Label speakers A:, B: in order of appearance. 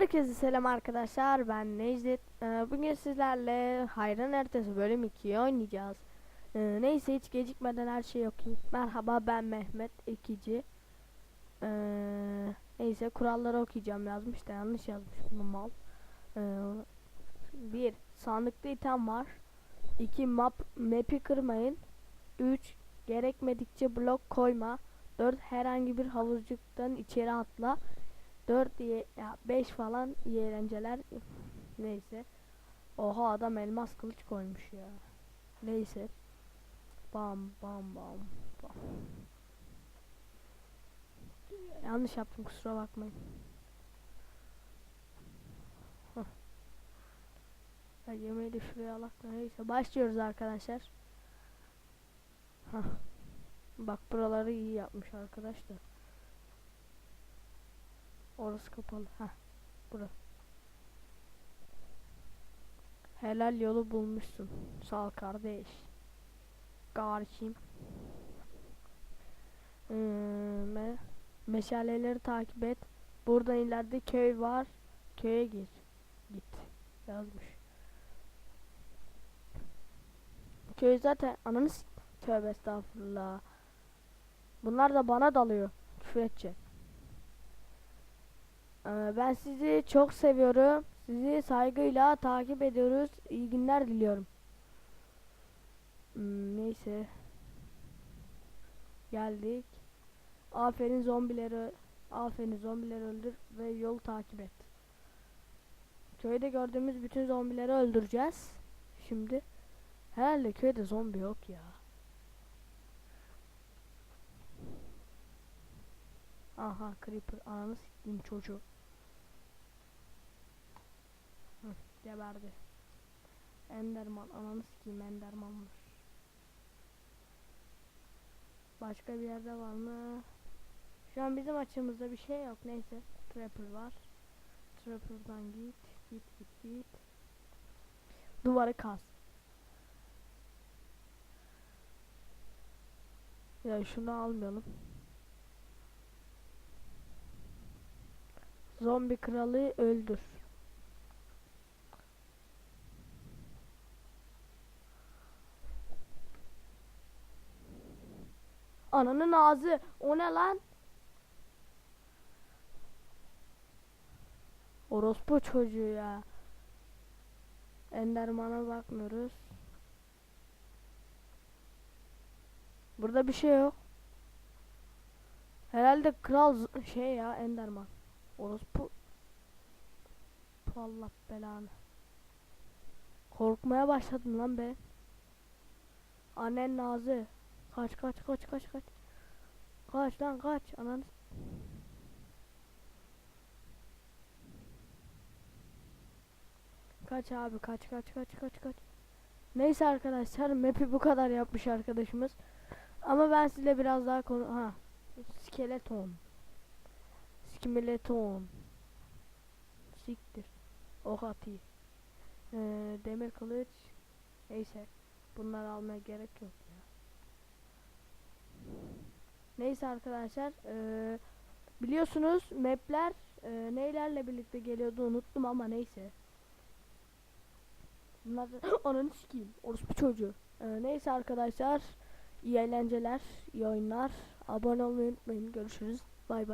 A: Herkese selam arkadaşlar ben Necdet. Ee, Bugün sizlerle Hayran Haritası bölüm 2'yi oynayacağız. Ee, Neyse hiç gecikmeden her şeyi okuyayım. Merhaba ben Mehmet ikici Ee, Neyse kuralları okuyacağım yazmış da yanlış yazmış bunu mal. Ee, Bir sandıkta item var. 2 map map'i kırmayın. 3 gerekmedikçe blok koyma. 4 herhangi bir havuzcuktan içeri atla 4 diye ya 5 falan iyi eğlenceler neyse. Oha adam elmas kılıç koymuş ya. Neyse. Bam bam bam bam. Yanlış yaptım kusura bakmayın. Ya yemeği de şuraya alak da neyse başlıyoruz arkadaşlar. Hah. Bak buraları iyi yapmış arkadaşlar. Orası kapalı. Heh. Bura. Helal yolu bulmuşsun. Sağ ol kardeş. Kardeşim. Ee, me meşaleleri takip et. Buradan ileride köy var. Köye gir. Git. Yazmış. Köy zaten ananı tövbe estağfurullah. Bunlar da bana dalıyor. Küfür edecek. Ee, Ben sizi çok seviyorum. Sizi saygıyla takip ediyoruz. İyi günler diliyorum. Hmm, neyse. Geldik. Aferin zombileri aferin zombileri öldür ve yol takip et. Köyde gördüğümüz bütün zombileri öldüreceğiz. Şimdi herhalde köyde zombi yok ya. Aha creeper ananı sikeyim çocuğu. Hı, geberdi. Enderman ananı sikeyim Enderman var. Başka bir yerde var mı? Şu an bizim açımızda bir şey yok. Neyse. Trapper var. Trapper'dan git. Git git git. Duvarı kaz. Ya şunu almayalım. Zombi kralı öldür. Ananın ağzı. O ne lan? Orospu çocuğu ya. Enderman'a bakmıyoruz. Burada bir şey yok. Herhalde kral şey ya Enderman. Orospu. Allah belanı. Korkmaya başladım lan ben. Annen nazı. Kaç kaç kaç kaç kaç. Kaç lan kaç. Ananı. Kaç abi kaç kaç kaç kaç kaç. Neyse arkadaşlar map'i bu kadar yapmış arkadaşımız. Ama ben size biraz daha konu ha skeleton. Skeleton. Siktir. Ok atayım. Ee, demir kılıç. Neyse. Bunları almaya gerek yok ya. Neyse arkadaşlar. ee, biliyorsunuz mapler ee, neylerle birlikte geliyordu unuttum ama neyse. Bunlar ananı sikeyim. Orospu çocuğu. Ee, neyse arkadaşlar. İyi eğlenceler, iyi oyunlar. Abone olmayı unutmayın. Görüşürüz. Bay bay.